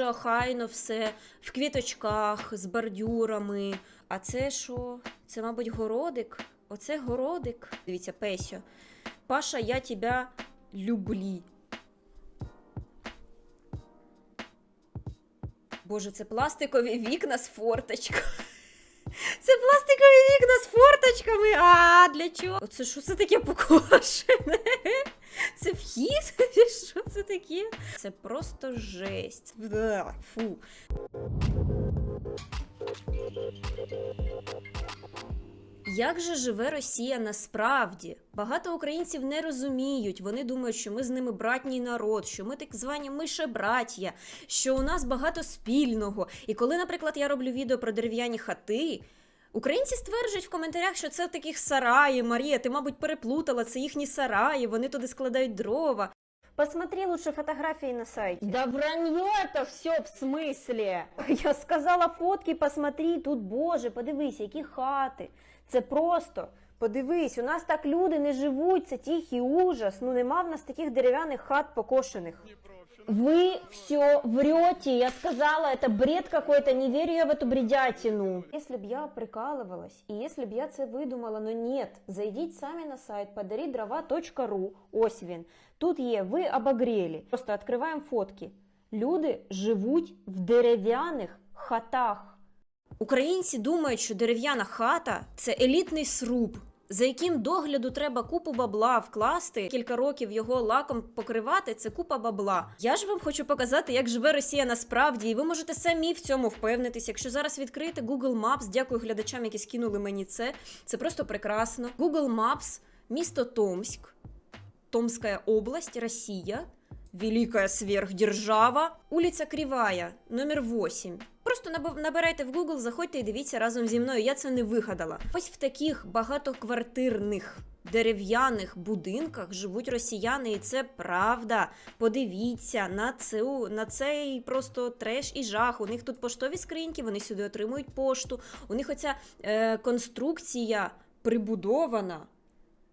дуже охайно все, в квіточках, з бордюрами. А це що? Це, мабуть, городик. Оце городик. Дивіться, Песю. Паша, я тебе люблі. Боже, це пластикові вікна з форточкою. Це пластикові вікна з форточками. А для чого? Оце що це таке покошене? Це вхід? Що це таке? Це просто жесть. Фу. Як же живе Росія насправді? Багато українців не розуміють. Вони думають, що ми з ними братній народ, що ми так звані мишебраття, що у нас багато спільного. І коли, наприклад, я роблю відео про дерев'яні хати. Українці стверджують в коментарях, що це таких сараї. Марія, ти, мабуть, переплутала, це їхні сараї, вони туди складають дрова. Посмотри лучше фотографии на сайте. Да вранье это все в смысле? Я сказала фотки, посмотри, тут боже, подивись, які хати. Це просто. Подивись, у нас так люди не живуть, це тихий ужас. Ну нема в нас таких дерев'яних хат покошених. Вы все врете. Я сказала, это бред какой-то. Не верю я в эту бредятину. Если б я прикалывалась, и если б я це видумала, но нет, зайдіть самі на сайт подарідрова.ру, ось він. Тут є, ви обогрели. Просто відкриваємо фотки. Люди живуть в дерев'яних хатах. Українці думають, що дерев'яна хата це елітний сруб, за яким догляду треба купу бабла вкласти, кілька років його лаком покривати. Це купа бабла. Я ж вам хочу показати, як живе Росія насправді, і ви можете самі в цьому впевнитись. Якщо зараз відкрити Google Maps, дякую глядачам, які скинули мені це. Це просто прекрасно. Google Maps, місто Томськ, Томская область, Россия, Великая сверхдержава, улиця Кривая, номер 8. Просто наб- набирайте в Google, заходьте і дивіться разом зі мною. Я це не вигадала. Ось в таких багатоквартирних дерев'яних будинках живуть росіяни, і це правда. Подивіться на цю на цей просто треш і жах. У них тут поштові скриньки, вони сюди отримують пошту. У них оця е, конструкція прибудована.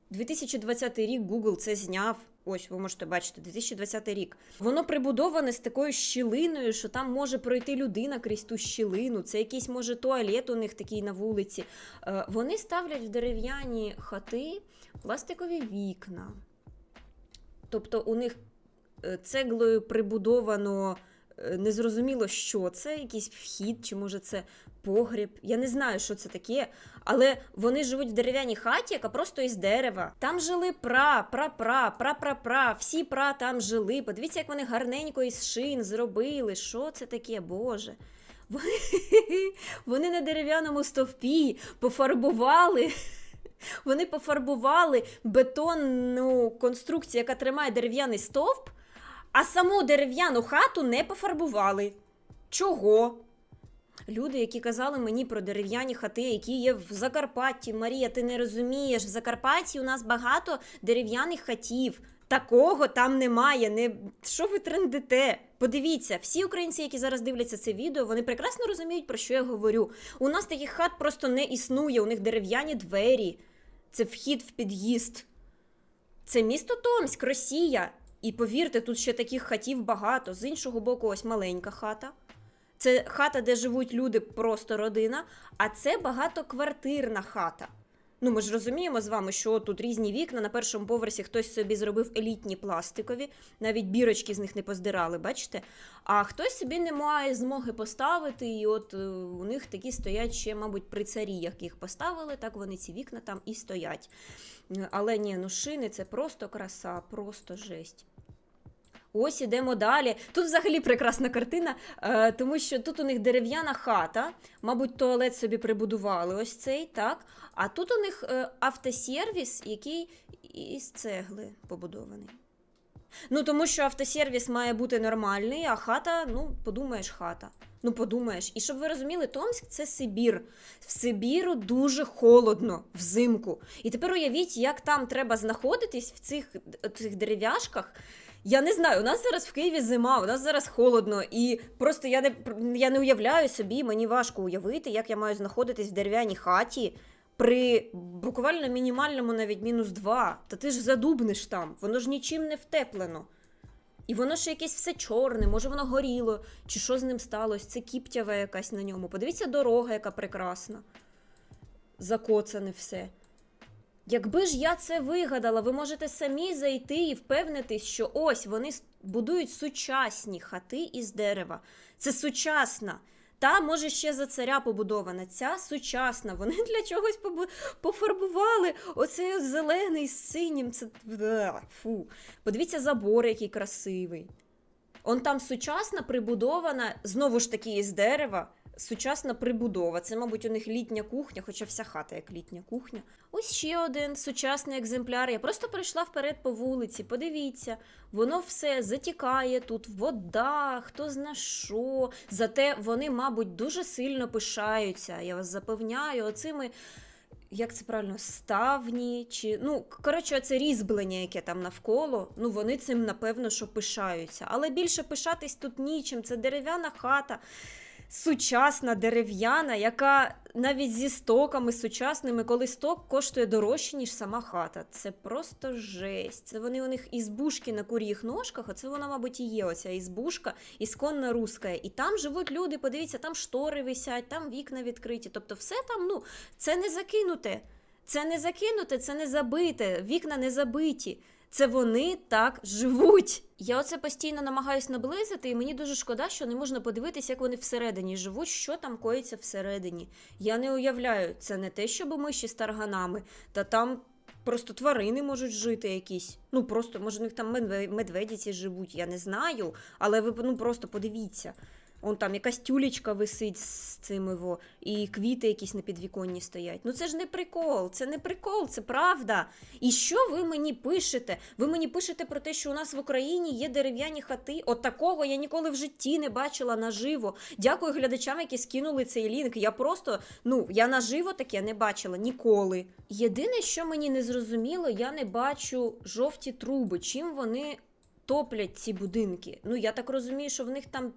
2020 рік Google це зняв. Ось ви можете бачити, 2020 рік. Воно прибудоване з такою щілиною, що там може пройти людина крізь ту щілину. Це якийсь може туалет у них такий на вулиці. Е, Вони ставлять в дерев'яні хати пластикові вікна. Тобто у них е, цеглою прибудовано е, незрозуміло, що це, якийсь вхід, чи може це погріб. Я не знаю, що це таке, але вони живуть в дерев'яній хаті, яка просто із дерева. Там жили пра, пра-пра, пра-пра-пра, всі пра там жили. Подивіться, як вони гарненько із шин зробили. Що це таке, Боже? Вони, вони на дерев'яному стовпі пофарбували. Вони пофарбували бетонну конструкцію, яка тримає дерев'яний стовп, а саму дерев'яну хату не пофарбували. Чого? Люди, які казали мені про дерев'яні хати, які є в Закарпатті. Марія, ти не розумієш, в Закарпатті у нас багато дерев'яних хатів. Такого там немає. Не... Що ви трендите? Подивіться, всі українці, які зараз дивляться це відео, вони прекрасно розуміють, про що я говорю. У нас таких хат просто не існує, у них дерев'яні двері. Це вхід в під'їзд. Це місто Томськ, Росія. І повірте, тут ще таких хатів багато. З іншого боку, ось маленька хата. Це хата, де живуть люди, просто родина, а це багатоквартирна хата. Ну, ми ж розуміємо з вами, що тут різні вікна. На першому поверсі хтось собі зробив елітні пластикові, навіть бірочки з них не поздирали, бачите? А хтось собі не має змоги поставити, і от е, у них такі стоять ще, мабуть, при царі, як їх поставили, так вони ці вікна там і стоять. Е, Але ні, ну шини це просто краса, просто жесть. Ось ідемо далі. Тут взагалі прекрасна картина, е, тому що тут у них дерев'яна хата, мабуть, туалет собі прибудували ось цей, так. А тут у них е, автосервіс, який із цегли побудований. Ну, тому що автосервіс має бути нормальний, а хата, ну, подумаєш, хата. Ну, подумаєш. І щоб ви розуміли, Томськ це Сибір. В Сибіру дуже холодно взимку. І тепер уявіть, як там треба знаходитись в цих, цих дерев'яшках. Я не знаю, у нас зараз в Києві зима, у нас зараз холодно, і просто я не, я не уявляю собі, мені важко уявити, як я маю знаходитись в дерев'яній хаті при буквально мінімальному навіть мінус 2. Та ти ж задубнеш там, воно ж нічим не втеплено. І воно ще якесь все чорне, може воно горіло, чи що з ним сталося? Це кіптяве якась на ньому. Подивіться, дорога, яка прекрасна. Закоцане все. Якби ж я це вигадала, ви можете самі зайти і впевнитись, що ось вони будують сучасні хати із дерева. Це сучасна. Та, може, ще за царя побудована. Ця сучасна. Вони для чогось пофарбували. Оцей зелений з синім. Це фу. Подивіться забор, який красивий. Он там сучасна прибудована, знову ж таки, із дерева. Сучасна прибудова. Це, мабуть, у них літня кухня, хоча вся хата як літня кухня. Ось ще один сучасний екземпляр. Я просто пройшла вперед по вулиці. Подивіться, воно все затікає тут, вода, хто зна що. Зате вони, мабуть, дуже сильно пишаються. Я вас запевняю, оцими. Як це правильно, ставні чи ну коротше, це різьблення, яке там навколо. Ну вони цим напевно що пишаються. Але більше пишатись тут нічим. Це дерев'яна хата, сучасна дерев'яна, яка навіть зі стоками сучасними, коли сток коштує дорожче, ніж сама хата. Це просто жесть. Це вони у них ізбушки на кур'їх ножках. Оце вона, мабуть, і є оця ізбушка, ісконна руська. І там живуть люди. Подивіться, там штори висять, там вікна відкриті. Тобто, все там, ну, це не закинуте. Це не закинуте, це не забите, вікна не забиті. Це вони так живуть. Я оце постійно намагаюсь наблизити, і мені дуже шкода, що не можна подивитися, як вони всередині живуть, що там коїться всередині. Я не уявляю, це не те, щоб миші з тарганами, та там просто тварини можуть жити якісь. Ну просто, може, у них там медве- медведі ці живуть, я не знаю. Але ви ну просто подивіться. Он там якась тюлечка висить з цими во, і квіти якісь на підвіконні стоять. Ну це ж не прикол, це не прикол, це правда. І що ви мені пишете? Ви мені пишете про те, що у нас в Україні є дерев'яні хати. От такого я ніколи в житті не бачила наживо. Дякую глядачам, які скинули цей лінк. Я просто, ну, я наживо таке не бачила ніколи. Єдине, що мені не зрозуміло, я не бачу жовті труби. Чим вони топлять ці будинки? Ну, я так розумію, що в них там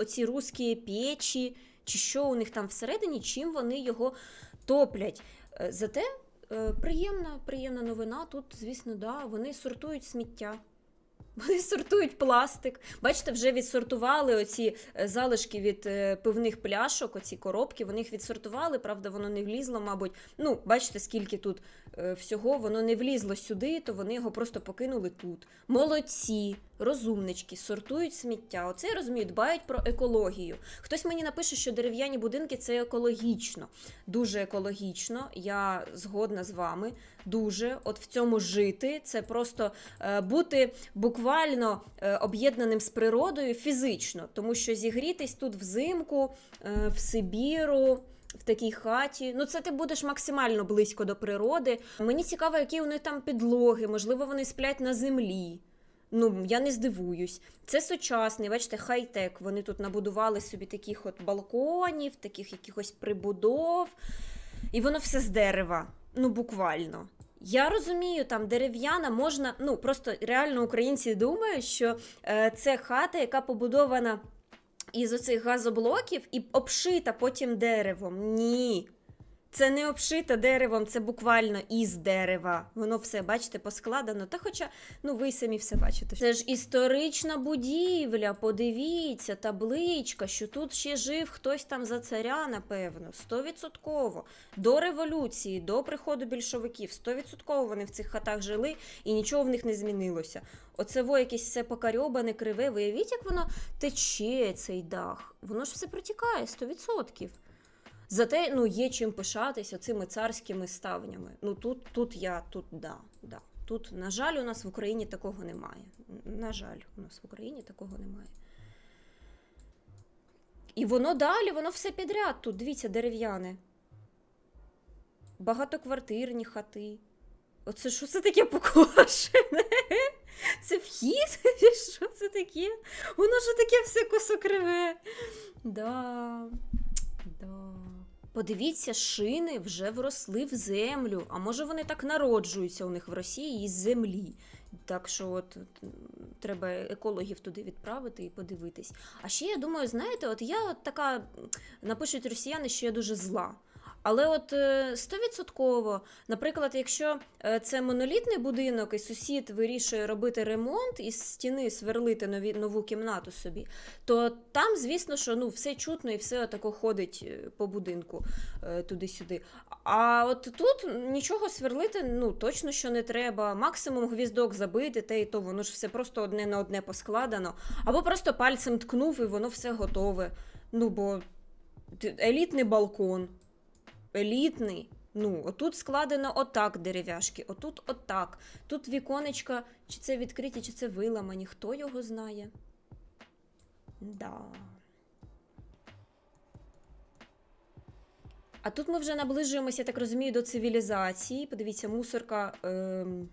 оці русські печі, чи що у них там всередині, чим вони його топлять. Е, Зате е, приємна, приємна новина. Тут, звісно, да, вони сортують сміття. Вони сортують пластик. Бачите, вже відсортували оці е, залишки від пивних пляшок, оці коробки, вони їх відсортували, правда, воно не влізло, мабуть. Ну, бачите, скільки тут всього, воно не влізло сюди, то вони його просто покинули тут. Молодці, розумнички, сортують сміття. Оце я розумію, дбають про екологію. Хтось мені напише, що дерев'яні будинки це екологічно. Дуже екологічно. Я згодна з вами. Дуже, от в цьому жити, це просто е, бути буквально е, об'єднаним з природою фізично, тому що зігрітись тут взимку, е, в Сибіру. В такій хаті, ну це ти будеш максимально близько до природи. Мені цікаво, які у них там підлоги, можливо, вони сплять на землі. Ну, я не здивуюсь. Це сучасний, бачите, хай-тек. Вони тут набудували собі таких от балконів, таких якихось прибудов. І воно все з дерева. Ну, буквально. Я розумію, там дерев'яна можна. Ну, просто реально українці думають, що е, це хата, яка побудована із оцих газоблоків і обшита потім деревом. Ні. Це не обшита деревом, це буквально із дерева. Воно все, бачите, поскладено. Та хоча, ну ви самі все бачите. Це ж історична будівля. Подивіться, табличка, що тут ще жив хтось там за царя, напевно, стовідсотково. До революції, до приходу більшовиків, стовідсотково вони в цих хатах жили і нічого в них не змінилося. Оце во якесь все покарьобане, криве. Виявіть, як воно тече цей дах. Воно ж все протікає 100%. Зате ну, є чим пишатися цими царськими ставнями. Ну тут, тут я, тут да, да. Тут, на жаль, у нас в Україні такого немає. На жаль, у нас в Україні такого немає. І воно далі, воно все підряд. Тут, дивіться, дерев'яне. Багатоквартирні хати. Оце що це таке покошене? Це вхід? Що це таке? Воно ж таке все косокриве. Да. Да. Подивіться, шини вже вросли в землю. А може вони так народжуються у них в Росії із землі. Так що от треба екологів туди відправити і подивитись. А ще я думаю, знаєте, от я от така напишуть росіяни, що я дуже зла. Але от е, стовідсотково, наприклад, якщо е, це монолітний будинок, і сусід вирішує робити ремонт і з стіни сверлити нові, нову кімнату собі, то там, звісно, що ну, все чутно і все отако ходить е, по будинку туди-сюди. А от тут нічого сверлити ну, точно що не треба. Максимум гвіздок забити, те і то воно ж все просто одне на одне поскладено. Або просто пальцем ткнув і воно все готове. Ну, бо елітний балкон. Елітний. Ну, отут складено отак дерев'яшки, отут отак. Тут віконечка, чи це відкриті, чи це виламані. Хто його знає? Да. А тут ми вже наближуємося, я так розумію, до цивілізації. Подивіться, мусорка ем,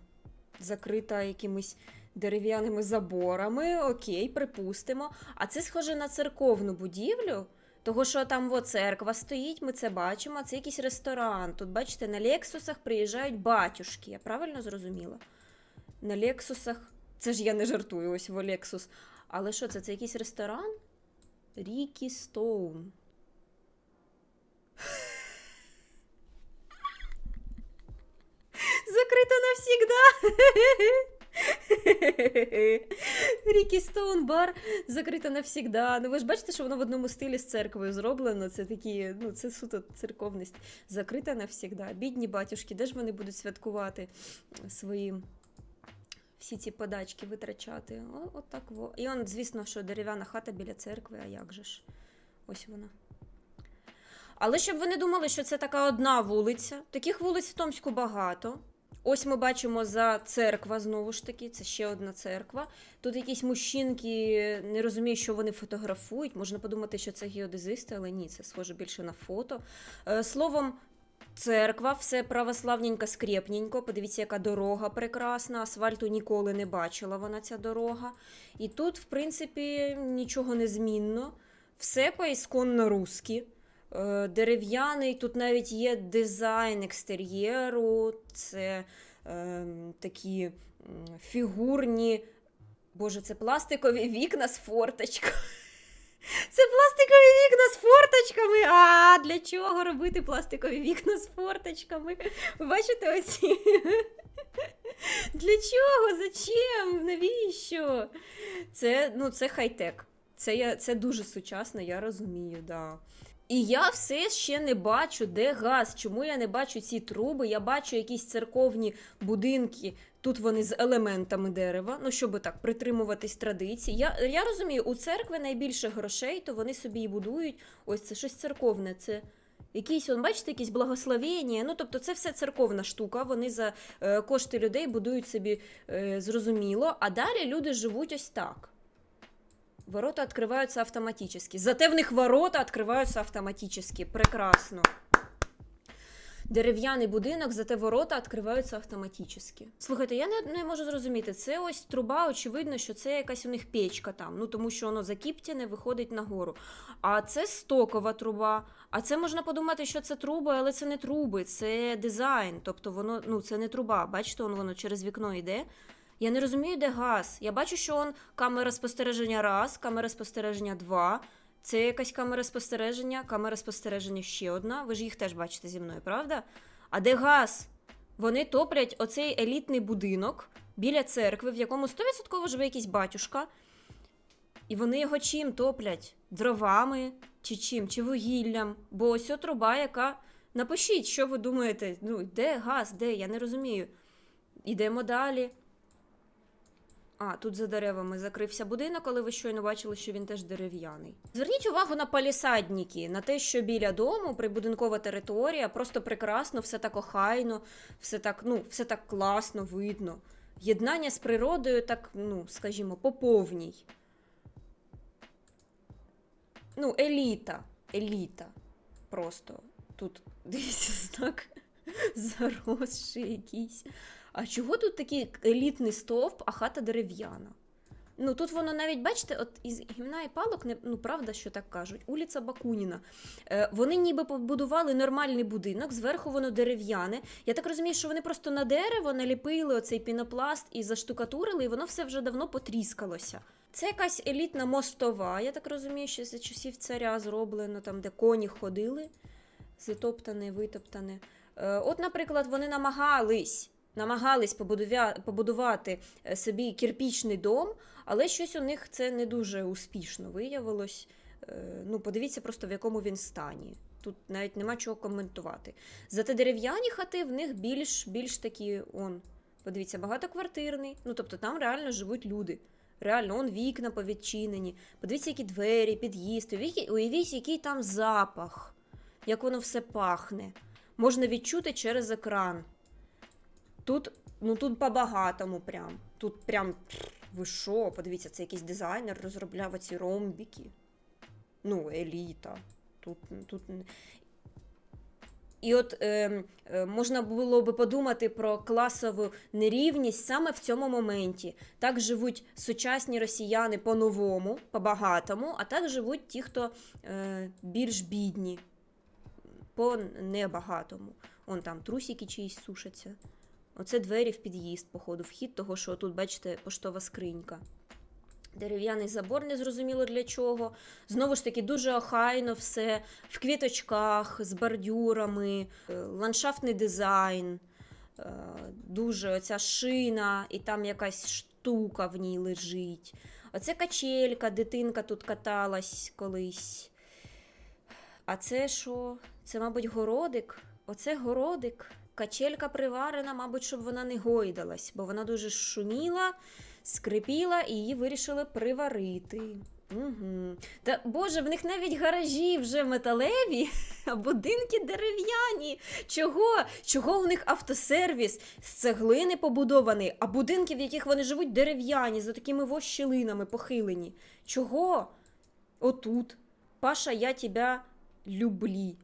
закрита якимись дерев'яними заборами. Окей, припустимо. А це схоже на церковну будівлю. Того, що там во церква стоїть, ми це бачимо. Це якийсь ресторан. Тут, бачите, на Лексусах приїжджають батюшки. Я правильно зрозуміла? На Лексусах. Це ж я не жартую, ось во Лексус. Але що це? Це якийсь ресторан? Рікі Стоун. Закрито навсегда. Рікі Стоун бар закрито навсегда. Ну ви ж бачите, що воно в одному стилі з церквою зроблено. Це такі, ну це суто церковність. Закрита навсегда. Бідні батюшки, де ж вони будуть святкувати своїм всі ці подачки витрачати? О, от так во. І он, звісно, що дерев'яна хата біля церкви, а як же ж? Ось вона. Але щоб ви не думали, що це така одна вулиця. Таких вулиць в Томську багато. Ось ми бачимо за церква, знову ж таки, це ще одна церква. Тут якісь мужчинки, не розумію, що вони фотографують. Можна подумати, що це геодезисти, але ні, це схоже більше на фото. Е, Словом, церква, все православненько, скрепненько. Подивіться, яка дорога прекрасна. Асфальту ніколи не бачила вона ця дорога. І тут, в принципі, нічого не змінно. Все поісконно русські. Е, Дерев'яний, тут навіть є дизайн екстер'єру, це е, такі фігурні. Боже, це пластикові вікна з форточками. Це пластикові вікна з форточками. А для чого робити пластикові вікна з форточками? Ви бачите оці? Для чого? Зачем? Навіщо? Це, ну, це хай-тек. Це, я, це дуже сучасно, я розумію, да. І я все ще не бачу, де газ. Чому я не бачу ці труби? Я бачу якісь церковні будинки. Тут вони з елементами дерева, ну щоб так притримуватись традицій. Я, я розумію, у церкви найбільше грошей, то вони собі і будують. Ось це щось церковне. Це якісь, он, бачите, якісь благословення. Ну, тобто, це все церковна штука. Вони за е, кошти людей будують собі е, зрозуміло. А далі люди живуть ось так. Ворота открываются автоматически. Зате в них ворота открываются автоматически. Прекрасно. Дерев'яний будинок, зате ворота відкриваються автоматично. Слухайте, я не, не можу зрозуміти. Це ось труба, очевидно, що це якась у них печка там, ну тому що воно закіптяне виходить нагору. А це стокова труба. А це можна подумати, що це труби, але це не труби, це дизайн. Тобто воно, ну це не труба. Бачите, воно, воно через вікно йде. Я не розумію, де газ. Я бачу, що он камера спостереження раз, камера спостереження два. Це якась камера спостереження, камера спостереження ще одна. Ви ж їх теж бачите зі мною, правда? А де газ? Вони топлять оцей елітний будинок біля церкви, в якому 100% живе якийсь батюшка. І вони його чим топлять? Дровами чи чим? Чи вугіллям? Бо ось о труба, яка. Напишіть, що ви думаєте. Ну, де газ, де? Я не розумію. Ідемо далі. А, тут за деревами закрився будинок, але ви щойно бачили, що він теж дерев'яний. Зверніть увагу на палісадники, на те, що біля дому прибудинкова територія, просто прекрасно, все так охайно, все так, ну, все так класно, видно. Єднання з природою, так, ну, скажімо, по повній. Ну, еліта, еліта. Просто тут дивіться знак заросший якийсь. А чого тут такий елітний стовп, а хата дерев'яна? Ну тут воно навіть, бачите, от із гімна і палок, не, ну правда, що так кажуть, улиця Бакуніна. Е, вони ніби побудували нормальний будинок, зверху воно дерев'яне. Я так розумію, що вони просто на дерево наліпили оцей пінопласт і заштукатурили, і воно все вже давно потріскалося. Це якась елітна мостова, я так розумію, що за часів царя зроблено, там, де коні ходили. затоптане, витоптане. Е, От, наприклад, вони намагались, намагались побудувати е, собі кірпічний дом, але щось у них це не дуже успішно виявилось. Е, Ну, подивіться просто в якому він стані. Тут навіть нема чого коментувати. Зате дерев'яні хати в них більш, більш такі, он, подивіться, багатоквартирний. Ну, тобто там реально живуть люди. Реально, он вікна повідчинені. Подивіться, які двері, під'їзд. Уявіть, який там запах, як воно все пахне. Можна відчути через екран. Тут, ну тут по-багатому прям. Тут прям, ви що, подивіться, це якийсь дизайнер розробляв оці ромбіки. Ну, еліта. Тут, тут... І от е, е, можна було би подумати про класову нерівність саме в цьому моменті. Так живуть сучасні росіяни по-новому, по-багатому, а так живуть ті, хто е, більш бідні, по небагатому. Он там трусики чиїсь сушаться. Оце двері в під'їзд, походу, вхід того, що тут, бачите, поштова скринька. Дерев'яний забор незрозуміло для чого. Знову ж таки, дуже охайно все в квіточках, з бордюрами, е, ландшафтний дизайн, е, дуже оця шина, і там якась штука в ній лежить. Оце качелька, дитинка тут каталась колись. А це що? Це, мабуть, городик. Оце городик. Качелька приварена, мабуть, щоб вона не гойдалась, бо вона дуже шуміла, скрипіла і її вирішили приварити. Угу. Та Боже, в них навіть гаражі вже металеві, а будинки дерев'яні. Чого? Чого у них автосервіс з цеглини побудований, а будинки, в яких вони живуть, дерев'яні, за такими вощелинами похилені. Чого? Отут. Паша, я тебя люблі.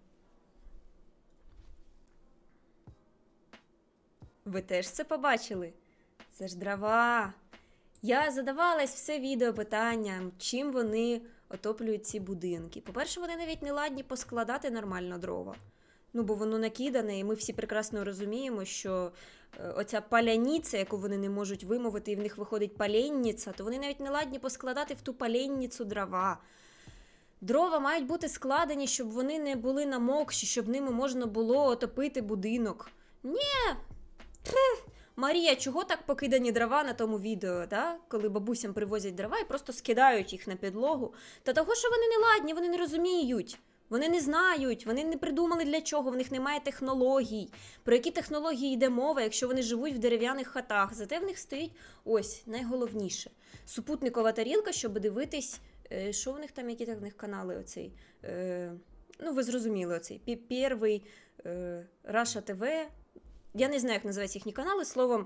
Ви теж це побачили? Це ж дрова. Я задавалась все відео питанням, чим вони отоплюють ці будинки. По-перше, вони навіть не ладні поскладати нормально дрова. Ну, бо воно накидане, і ми всі прекрасно розуміємо, що е, оця паляніця, яку вони не можуть вимовити, і в них виходить паленніця, то вони навіть не ладні поскладати в ту паленніцу дрова. Дрова мають бути складені, щоб вони не були намокші, щоб ними можна було отопити будинок. Ні. Марія, чого так покидані дрова на тому відео, да? коли бабусям привозять дрова і просто скидають їх на підлогу? Та того, що вони не ладні, вони не розуміють. Вони не знають, вони не придумали для чого, в них немає технологій. Про які технології йде мова, якщо вони живуть в дерев'яних хатах? Зате в них стоїть ось найголовніше супутникова тарілка, щоб дивитись, е, що в них там, які там в них канали оцей. Е, ну, ви зрозуміли, оцей перший е, Раша ТВ. Я не знаю, як називаються їхні канали, словом.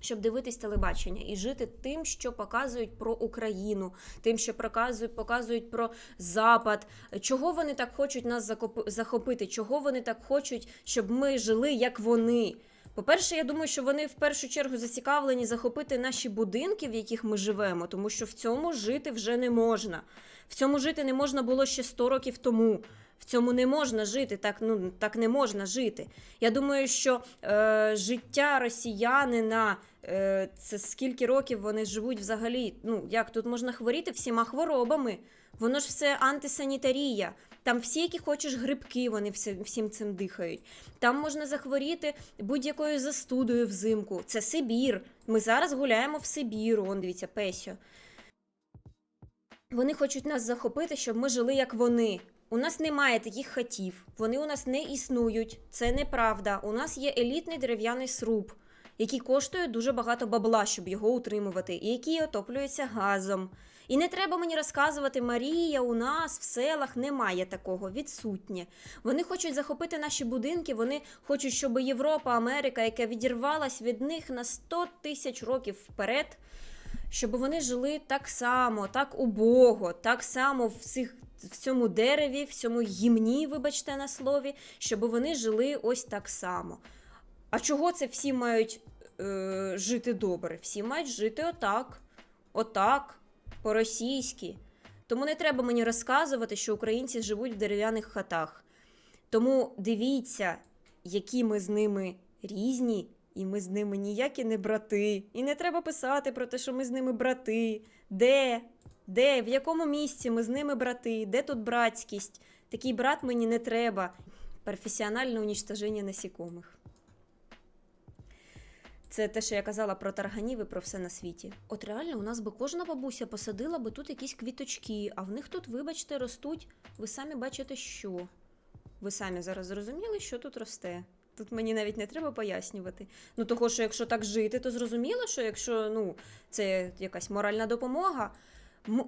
Щоб дивитись телебачення і жити тим, що показують про Україну, тим, що показують, показують про Запад. Чого вони так хочуть нас захопити? Чого вони так хочуть, щоб ми жили як вони? По-перше, я думаю, що вони в першу чергу зацікавлені захопити наші будинки, в яких ми живемо, тому що в цьому жити вже не можна. В цьому жити не можна було ще 100 років тому. В цьому не можна жити, так ну так не можна жити. Я думаю, що е, життя росіянина е, це скільки років вони живуть взагалі. Ну як тут можна хворіти всіма хворобами? Воно ж все антисанітарія. Там всі, які хочеш грибки, вони всім цим дихають. Там можна захворіти будь-якою застудою взимку. Це Сибір. Ми зараз гуляємо в Сибіру. Он дивіться, Песьо. Вони хочуть нас захопити, щоб ми жили як вони. У нас немає таких хатів, вони у нас не існують. Це неправда. У нас є елітний дерев'яний сруб, який коштує дуже багато бабла, щоб його утримувати, і який отоплюється газом. І не треба мені розказувати, Марія, у нас в селах немає такого, відсутнє. Вони хочуть захопити наші будинки, вони хочуть, щоб Європа, Америка, яка відірвалась від них на 100 тисяч років вперед, щоб вони жили так само, так убого, так само в цих. В цьому дереві, в цьому гімні, вибачте на слові, щоб вони жили ось так само. А чого це всі мають е, жити добре? Всі мають жити отак, отак, по-російськи. Тому не треба мені розказувати, що українці живуть в дерев'яних хатах. Тому дивіться, які ми з ними різні, і ми з ними ніякі не брати. І не треба писати про те, що ми з ними брати. Де? Де? В якому місці ми з ними брати? Де тут братськість? Такий брат мені не треба. Професіональне унічтоження насікомих. Це те, що я казала про тарганів і про все на світі. От реально, у нас би кожна бабуся посадила би тут якісь квіточки, а в них тут, вибачте, ростуть. Ви самі бачите, що. Ви самі зараз зрозуміли, що тут росте. Тут мені навіть не треба пояснювати. Ну, того, що якщо так жити, то зрозуміло, що якщо ну, це якась моральна допомога,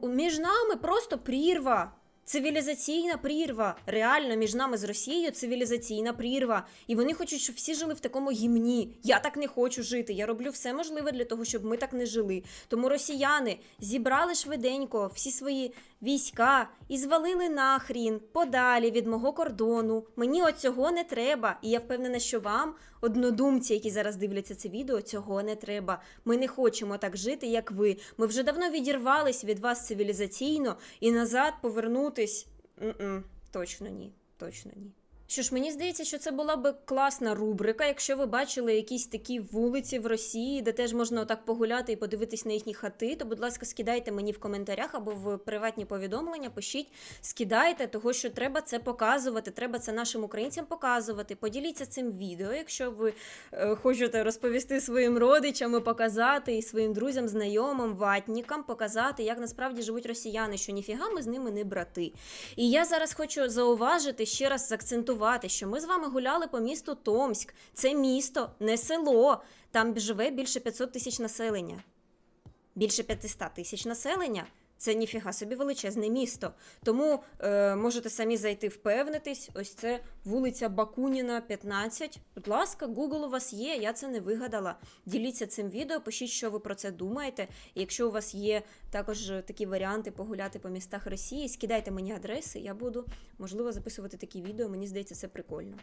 між нами просто прірва. Цивілізаційна прірва. Реально між нами з Росією цивілізаційна прірва. І вони хочуть, щоб всі жили в такому гімні. Я так не хочу жити. Я роблю все можливе для того, щоб ми так не жили. Тому росіяни зібрали швиденько всі свої війська і звалили нахрін подалі від мого кордону. Мені оцього не треба. І я впевнена, що вам, однодумці, які зараз дивляться це відео, цього не треба. Ми не хочемо так жити, як ви. Ми вже давно відірвались від вас цивілізаційно і назад повернутись. Точно ні. Точно ні. Що ж, мені здається, що це була би класна рубрика, якщо ви бачили якісь такі вулиці в Росії, де теж можна отак погуляти і подивитись на їхні хати, то, будь ласка, скидайте мені в коментарях або в приватні повідомлення, пишіть, скидайте, того що треба це показувати, треба це нашим українцям показувати. Поділіться цим відео, якщо ви е, хочете розповісти своїм родичам, і показати і своїм друзям, знайомим, ватнікам, показати, як насправді живуть росіяни, що ніфіга ми з ними не брати. І я зараз хочу зауважити, ще раз заакцентувати, що ми з вами гуляли по місту Томськ. Це місто, не село. Там живе більше 500 тисяч населення. Більше 500 тисяч населення. Це ніфіга собі величезне місто. Тому е, можете самі зайти впевнитись. Ось це вулиця Бакуніна, 15. Будь ласка, Google у вас є, я це не вигадала. Діліться цим відео, пишіть, що ви про це думаєте. І якщо у вас є також такі варіанти погуляти по містах Росії, скидайте мені адреси, я буду можливо записувати такі відео. Мені здається, це прикольно.